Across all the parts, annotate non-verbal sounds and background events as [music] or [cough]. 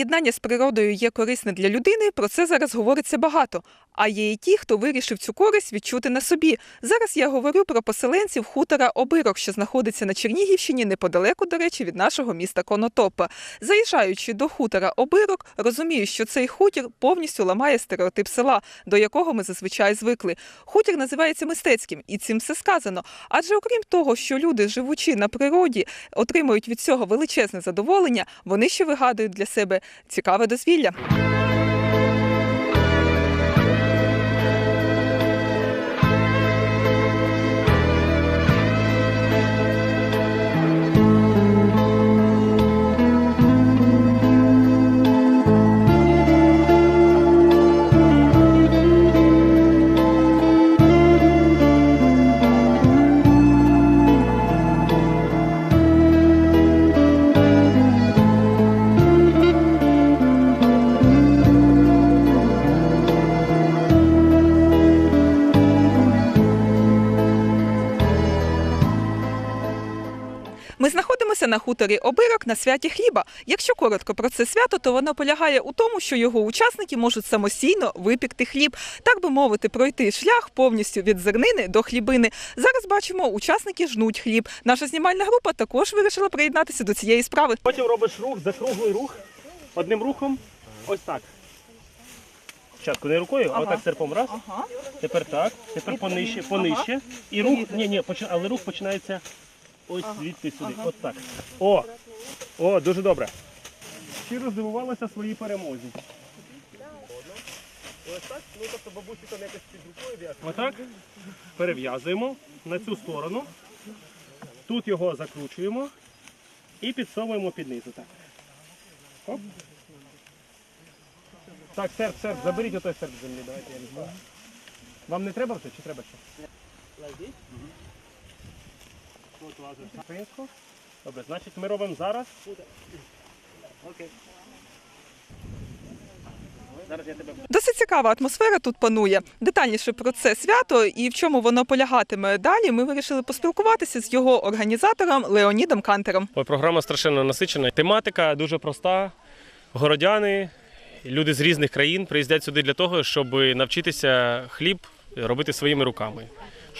Єднання з природою є корисне для людини, про це зараз говориться багато. А є і ті, хто вирішив цю користь відчути на собі. Зараз я говорю про поселенців хутора Обирок, що знаходиться на Чернігівщині, неподалеку, до речі, від нашого міста Конотопа. Заїжджаючи до хутора Обирок, розумію, що цей хутір повністю ламає стереотип села, до якого ми зазвичай звикли. Хутір називається мистецьким, і цим все сказано. Адже окрім того, що люди, живучи на природі, отримують від цього величезне задоволення, вони ще вигадують для себе цікаве дозвілля. Ми знаходимося на хуторі Обирок на святі хліба. Якщо коротко про це свято, то воно полягає у тому, що його учасники можуть самостійно випікти хліб, так би мовити, пройти шлях повністю від зернини до хлібини. Зараз бачимо, учасники жнуть хліб. Наша знімальна група також вирішила приєднатися до цієї справи. Потім робиш рух, закруглий рух. Одним рухом. Ось так. Спочатку не рукою, а Ага. отак серпом раз. Ага. Тепер так. Тепер понижче, понижче. І рух, ні, ні, але рух починається ось звідти сюди. От так. О! О, дуже добре. Щиро здивувалася своїй перемозі. Ось так, ну тобто бабусі там якось під рукою в'язати. Отак. Перев'язуємо на цю сторону. Тут його закручуємо і підсовуємо під низу. Так. Оп. Так, серп, серп, заберіть отой серп з землі, давайте я візьму. Вам не треба вже чи треба ще? Лазіть. Добре, значить ми робимо зараз. Окей. Досить цікава атмосфера тут панує. Детальніше про це свято і в чому воно полягатиме далі. Ми вирішили поспілкуватися з його організатором Леонідом Кантером. Програма страшенно насичена. Тематика дуже проста. Городяни, люди з різних країн приїздять сюди для того, щоб навчитися хліб робити своїми руками,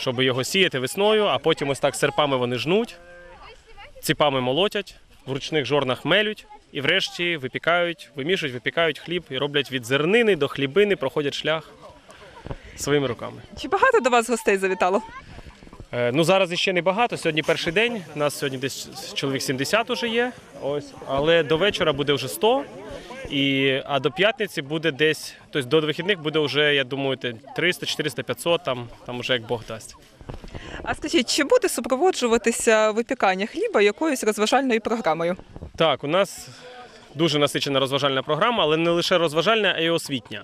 щоб його сіяти весною, а потім ось так серпами вони жнуть, ціпами молотять, в ручних жорнах мелють і врешті випікають, вимішують, випікають хліб і роблять від зернини до хлібини, проходять шлях своїми руками. Чи багато до вас гостей завітало? Е, Ну зараз іще не багато. Сьогодні перший день. Нас сьогодні десь чоловік 70 уже є. Ось, але до вечора буде вже 100. І, а до п'ятниці буде десь, тобто до вихідних буде вже, я думаю, те 300, 400, 500, там, там вже як Бог дасть. А скажіть, чи буде супроводжуватися випікання хліба якоюсь розважальною програмою? Так, у нас дуже насичена розважальна програма, але не лише розважальна, а й освітня.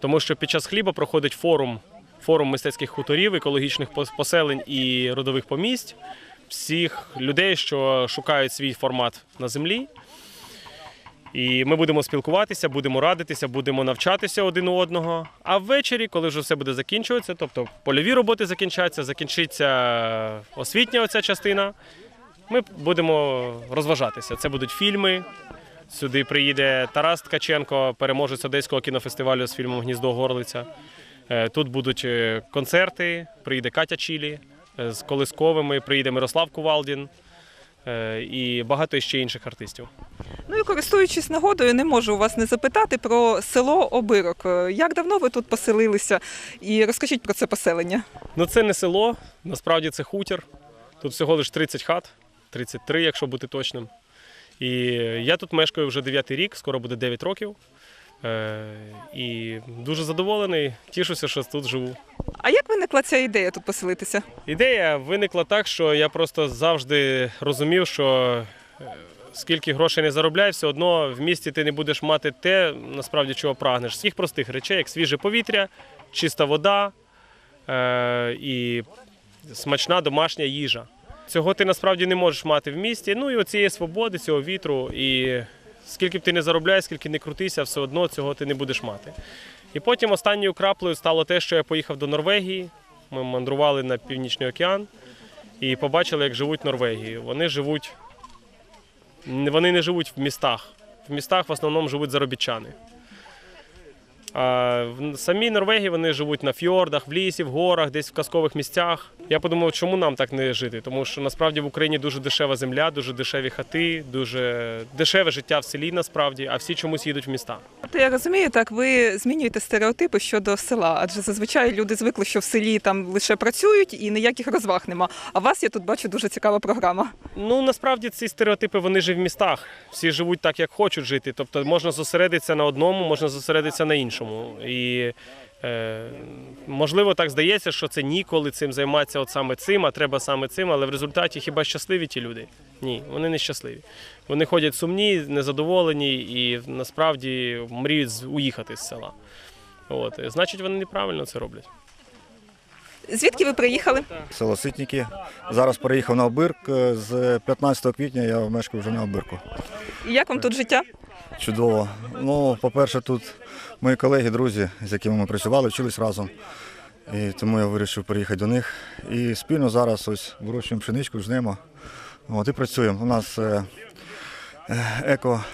Тому що під час хліба проходить форум, форум мистецьких хуторів, екологічних поселень і родових помість всіх людей, що шукають свій формат на землі. І ми будемо спілкуватися, будемо радитися, будемо навчатися один у одного. А ввечері, коли вже все буде закінчуватися, тобто польові роботи закінчаться, закінчиться освітня оця частина, ми будемо розважатися. Це будуть фільми. Сюди приїде Тарас Ткаченко, переможець Одеського кінофестивалю з фільмом Гніздо Горлиця. Е, Тут будуть е, концерти, приїде Катя Чілі е, з колисковими, приїде Мирослав Кувалдін і багато ще інших артистів. Ну і користуючись нагодою, не можу у вас не запитати про село Обирок. Як давно ви тут поселилися? І розкажіть про це поселення. Ну це не село, насправді це хутір. Тут всього лише 30 хат, 33, якщо бути точним. І я тут мешкаю вже 9 рік, скоро буде 9 років. Е, І дуже задоволений, тішуся, що тут живу. А як виникла ця ідея тут поселитися? Ідея виникла так, що я просто завжди розумів, що е, скільки грошей не заробляй, все одно в місті ти не будеш мати те, насправді чого прагнеш. Всіх простих речей, як свіже повітря, чиста вода е, і смачна домашня їжа. Цього ти насправді не можеш мати в місті. Ну і оцієї свободи, цього вітру. І скільки б ти не заробляй, скільки не крутися, все одно цього ти не будеш мати. І потім останньою краплею стало те, що я поїхав до Норвегії. Ми мандрували на Північний океан і побачили, як живуть Норвегії. Вони живуть, вони не живуть в містах. В містах в основному живуть заробітчани. В самій Норвегії вони живуть на фьордах, в лісі, в горах, десь в казкових місцях. Я подумав, чому нам так не жити? Тому що насправді в Україні дуже дешева земля, дуже дешеві хати, дуже дешеве життя в селі насправді, а всі чомусь їдуть в міста. То я розумію, так ви змінюєте стереотипи щодо села, адже зазвичай люди звикли, що в селі там лише працюють і ніяких розваг нема. А у вас я тут бачу дуже цікава програма. Ну насправді ці стереотипи вони ж в містах. Всі живуть так, як хочуть жити. Тобто можна зосередитися на одному, можна зосередитися на іншому. І е, можливо так здається, що це ніколи цим займатися от саме цим, а треба саме цим. Але в результаті хіба щасливі ті люди? Ні, вони не щасливі. Вони ходять сумні, незадоволені і насправді мріють уїхати з села. От, значить, вони неправильно це роблять. Звідки ви приїхали? село Ситники. Зараз переїхав на Обирк. З 15 квітня я мешкаю вже на Обирку. І як вам тут життя? Чудово. Ну, по-перше, тут мої колеги, друзі, з якими ми працювали, вчились разом. І тому я вирішив переїхати до них. І спільно зараз ось вирощуємо пшеничку, жнемо. От, і працюємо. У нас е, е, еко,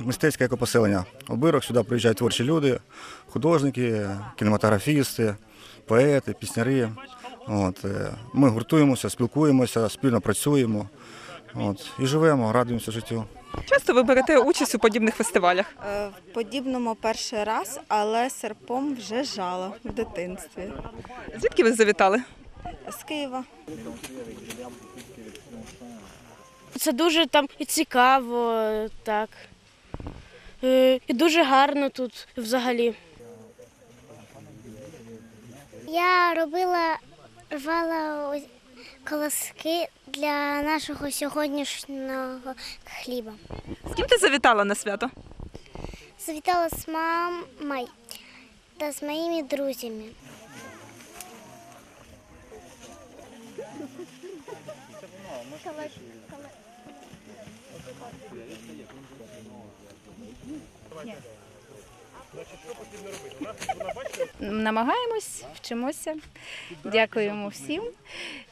мистецьке екопоселення. Обирок сюди приїжджають творчі люди, художники, кінематографісти, поети, пісняри. От, е, ми гуртуємося, спілкуємося, спільно працюємо. От, і живемо, радуємося життю. Часто ви берете участь у подібних фестивалях. Е, В подібному перший раз, але серпом вже жала в дитинстві. Звідки ви завітали? З Києва. Це дуже там і цікаво, так. Е, І дуже гарно тут взагалі. Я робила рвала ось колоски для нашого сьогоднішнього хліба. З ким ти завітала на свято? Завітала з мамою та з моїми друзями. Намагаємось, вчимося. Дякуємо всім.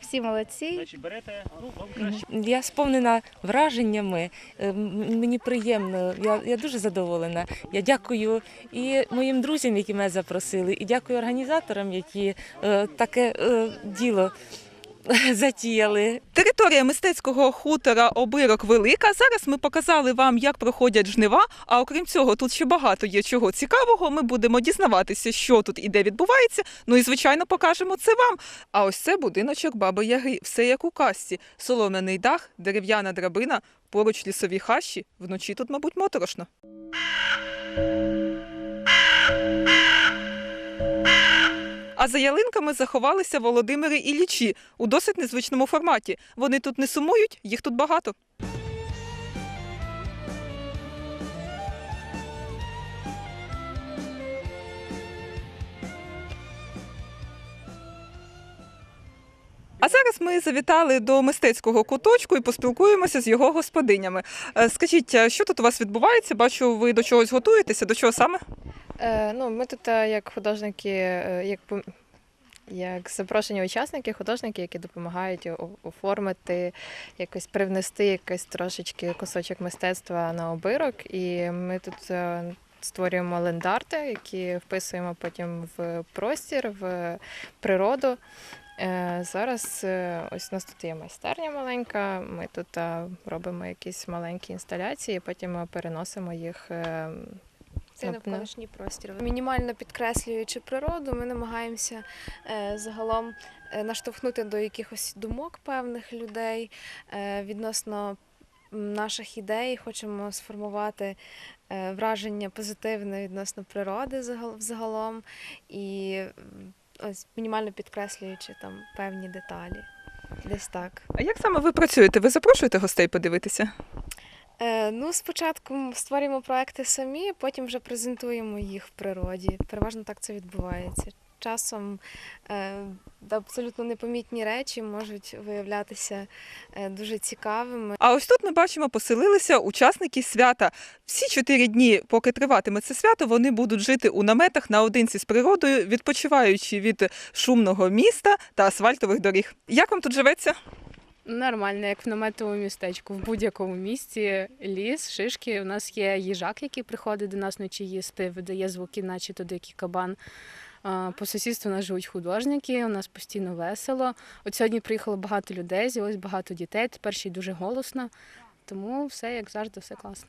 Всі молодці. Я сповнена враженнями. Е, Мені приємно. Я, я дуже задоволена. Я дякую і моїм друзям, які мене запросили, і дякую організаторам, які е, таке е, діло [laughs] затіяли. Територія мистецького хутора Обирок велика. Зараз ми показали вам, як проходять жнива. А окрім цього, тут ще багато є чого цікавого. Ми будемо дізнаватися, що тут і де відбувається. Ну і звичайно покажемо це вам. А ось це будиночок Баби Яги. Все як у касті. Солом'яний дах, дерев'яна драбина, поруч лісові хащі. Вночі тут, мабуть, моторошно. А за ялинками заховалися Володимири і Лічі у досить незвичному форматі. Вони тут не сумують, їх тут багато. А зараз ми завітали до мистецького куточку і поспілкуємося з його господинями. Е, Скажіть, що тут у вас відбувається? Бачу, ви до чогось готуєтеся. До чого саме? Е, ну, ми тут е, як художники, е, як, пом- як запрошені учасники, художники, які допомагають оформити, якось привнести якийсь трошечки кусочок мистецтва на обирок. І ми тут е, створюємо лендарти, які вписуємо потім в простір, в природу. Зараз ось у нас тут є майстерня маленька. Ми тут робимо якісь маленькі інсталяції, потім ми переносимо їх. е, Це на- навколишній простір. Мінімально підкреслюючи природу, ми намагаємося е, загалом е, наштовхнути до якихось думок певних людей е, відносно наших ідей. Хочемо сформувати враження позитивне відносно природи загал- взагалом і ось мінімально підкреслюючи там певні деталі. Десь так. А як саме ви працюєте? Ви запрошуєте гостей подивитися? Е, ну, спочатку створюємо проекти самі, потім вже презентуємо їх в природі. Переважно так це відбувається. Часом е, абсолютно непомітні речі можуть виявлятися е, дуже цікавими. А ось тут ми бачимо, поселилися учасники свята. Всі чотири дні, поки триватиме це свято, вони будуть жити у наметах наодинці з природою, відпочиваючи від шумного міста та асфальтових доріг. Як вам тут живеться? Нормально, як в наметовому містечку, в будь-якому місці ліс, шишки. У нас є їжак, який приходить до нас ночі їсти, видає звуки, наче то дикий кабан. По сусідству у нас живуть художники, у нас постійно весело. От сьогодні приїхало багато людей, з'явилось багато дітей, тепер ще й дуже голосно. Тому все як завжди, все класно.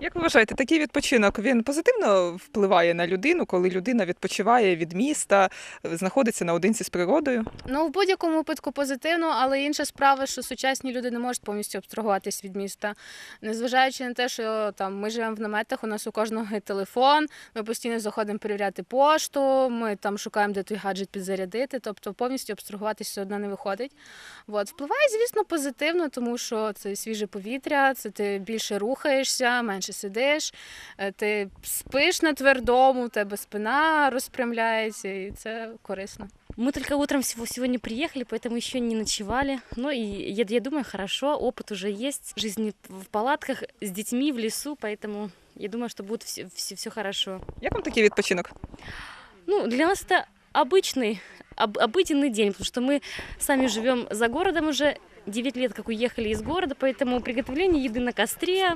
Як ви вважаєте, такий відпочинок він позитивно впливає на людину, коли людина відпочиває від міста, знаходиться наодинці з природою? Ну, в будь-якому випадку позитивно, але інша справа, що сучасні люди не можуть повністю абстрагуватись від міста. Незважаючи на те, що там ми живемо в наметах, у нас у кожного є телефон, ми постійно заходимо перевіряти пошту, ми там шукаємо, де той гаджет підзарядити, тобто повністю абстрагуватись все одно не виходить. От. Впливає, звісно, позитивно, тому що це свіже повітря, це ти більше рухаєшся, менше сидиш, е, ти спиш на твердому, у тебе спина розпрямляється, і це корисно. Мы только утром всего сегодня приехали, поэтому еще не ночевали. Ну и я, я думаю, хорошо, опыт уже есть. Жизнь в палатках с детьми в лесу, поэтому я думаю, что будет все, все, все хорошо. Як вам такий відпочинок? Ну, для нас это обычный, об- обыденный день, потому что мы сами живем за городом уже 9 лет, как уехали из города, поэтому приготовление еды на костре,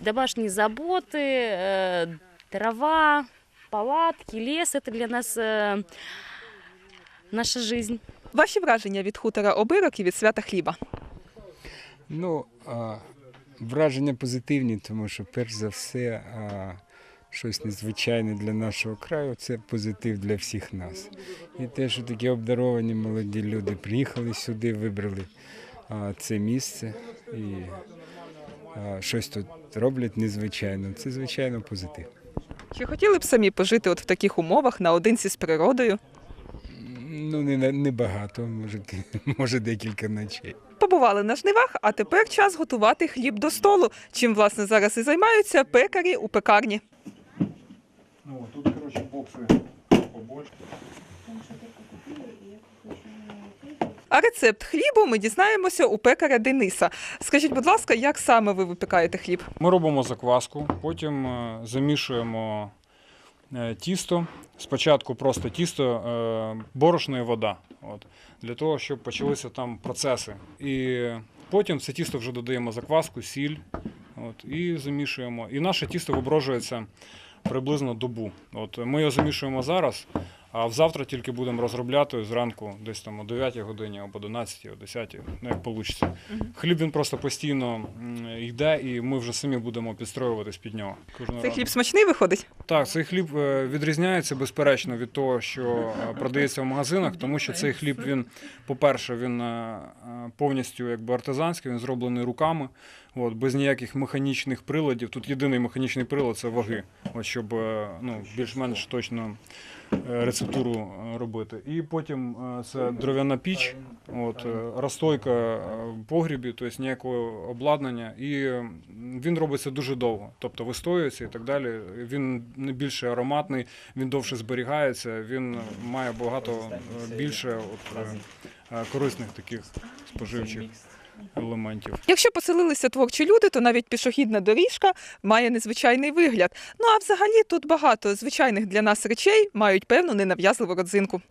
домашние заботы, э, дрова, палатки, лес – это для нас э, наша жизнь. Ваші враження від хутора обирок і від свята хліба? Ну, а, враження позитивні, тому що перш за все а, щось незвичайне для нашого краю це позитив для всіх нас. І те, що такі обдаровані молоді люди приїхали сюди, вибрали це місце і щось тут роблять незвичайно. Це звичайно позитив. Чи хотіли б самі пожити от в таких умовах наодинці з природою? Ну, не, не багато, може, [laughs] може декілька ночей. Побували на жнивах, а тепер час готувати хліб до столу, чим власне зараз і займаються пекарі у пекарні. Ну, тут, коротше, бокси побольше. А рецепт хлібу ми дізнаємося у пекаря Дениса. Скажіть, будь ласка, як саме ви випікаєте хліб? Ми робимо закваску, потім е, замішуємо е, тісто. Спочатку просто тісто, е, борошно і вода. От, для того, щоб почалися там процеси. І потім це тісто вже додаємо закваску, сіль от, і замішуємо. І наше тісто виброжується приблизно добу. От, ми його замішуємо зараз, а завтра тільки будемо розробляти зранку, десь там о 9 годині або 11, о 10, ну як вийде. Хліб він просто постійно йде, і ми вже самі будемо підстроюватись під нього. Кожного Цей хліб смачний виходить? Так, цей хліб е, відрізняється безперечно від того, що е, продається в магазинах, тому що цей хліб він, по-перше, він е, повністю якби артизанський, він зроблений руками, от, без ніяких механічних приладів. Тут єдиний механічний прилад це ваги, от, щоб ну, більш-менш точно рецептуру е, робити. І потім е, це дров'яна піч, от, е, розстойка е, в погрібі, тобто ніякого обладнання. І е, він робиться дуже довго, тобто вистоюється і так далі. Він не більше ароматний, він довше зберігається, він має багато е, більше от, е, е, корисних таких споживчих елементів. Якщо поселилися творчі люди, то навіть пішохідна доріжка має незвичайний вигляд. Ну а взагалі тут багато звичайних для нас речей мають певну ненав'язливу родзинку.